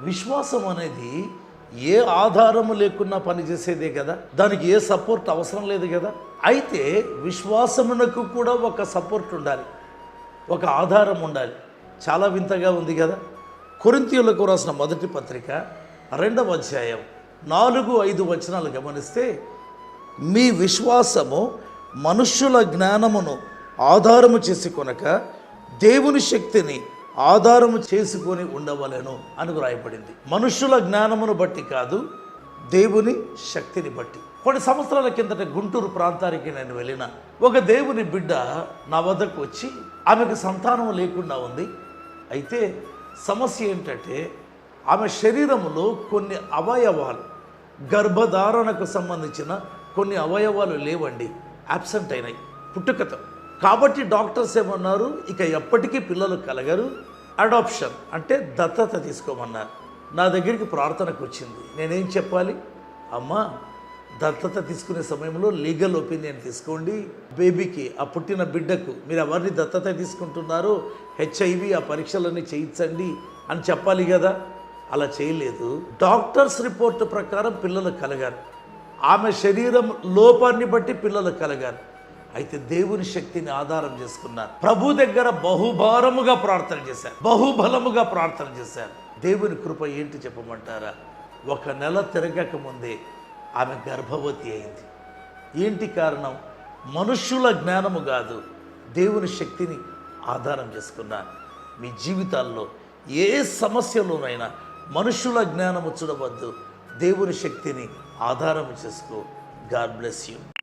విశ్వాసం అనేది ఏ ఆధారము లేకున్నా పనిచేసేదే కదా. దానికి ఏ సపోర్ట్ అవసరం లేదు కదా. అయితే విశ్వాసమునకు కూడా ఒక సపోర్ట్ ఉండాలి. ఒక ఆధారం ఉండాలి. చాలా వింతగా ఉంది కదా. కొరింతీయులకు రాసిన మొదటి పత్రిక రెండవ అధ్యాయం నాలుగు ఐదు వచనాలు గమనిస్తే మీ విశ్వాసము మనుష్యుల జ్ఞానమును ఆధారము చేసి కొనక దేవుని శక్తిని ఆధారము చేసుకొని ఉండవలను అని వ్రాయబడింది. మనుషుల జ్ఞానమును బట్టి కాదు దేవుని శక్తిని బట్టి. కొన్ని సంవత్సరాల కిందట గుంటూరు ప్రాంతానికి నేను వెళ్ళిన ఒక దేవుని బిడ్డ నా వద్దకు వచ్చి ఆమెకు సంతానం లేకుండా ఉంది. అయితే సమస్య ఏంటంటే ఆమె శరీరంలో కొన్ని అవయవాలు గర్భధారణకు సంబంధించిన కొన్ని అవయవాలు లేవండి. అబ్సెంట్ అయినాయి. పుట్టుకతో. కాబట్టి డాక్టర్స్ ఏమన్నారు? ఇక ఎప్పటికీ పిల్లలు కలగరు. అడాప్షన్ అంటే దత్తత తీసుకోమన్నారు. నా దగ్గరికి ప్రార్థనకు వచ్చింది. నేనేం చెప్పాలి? అమ్మా దత్తత తీసుకునే సమయంలో లీగల్ ఒపీనియన్ తీసుకోండి. బేబీకి ఆ పుట్టిన బిడ్డకు మీరు ఎవరిని దత్తత తీసుకుంటున్నారో హెచ్ఐవి ఆ పరీక్షలన్నీ చేయించండి అని చెప్పాలి కదా? అలా చేయలేదు. డాక్టర్స్ రిపోర్ట్ ప్రకారం పిల్లలు కలగారు. ఆమె శరీరం లోపాన్ని బట్టి పిల్లలు కలగారు. అయితే దేవుని శక్తిని ఆధారం చేసుకున్నారు. ప్రభు దగ్గర బహుభారముగా ప్రార్థన చేశారు. బహుబలముగా ప్రార్థన చేశారు. దేవుని కృప ఏంటి చెప్పమంటారా? ఒక నెల తిరగక ముందే ఆమె గర్భవతి అయింది. ఏంటి కారణం? మనుష్యుల జ్ఞానము కాదు. దేవుని శక్తిని ఆధారం చేసుకున్నారు. మీ జీవితాల్లో ఏ సమస్యలోనైనా మనుషుల జ్ఞానము చూడవద్దు. దేవుని శక్తిని ఆధారం చేసుకో. God bless you.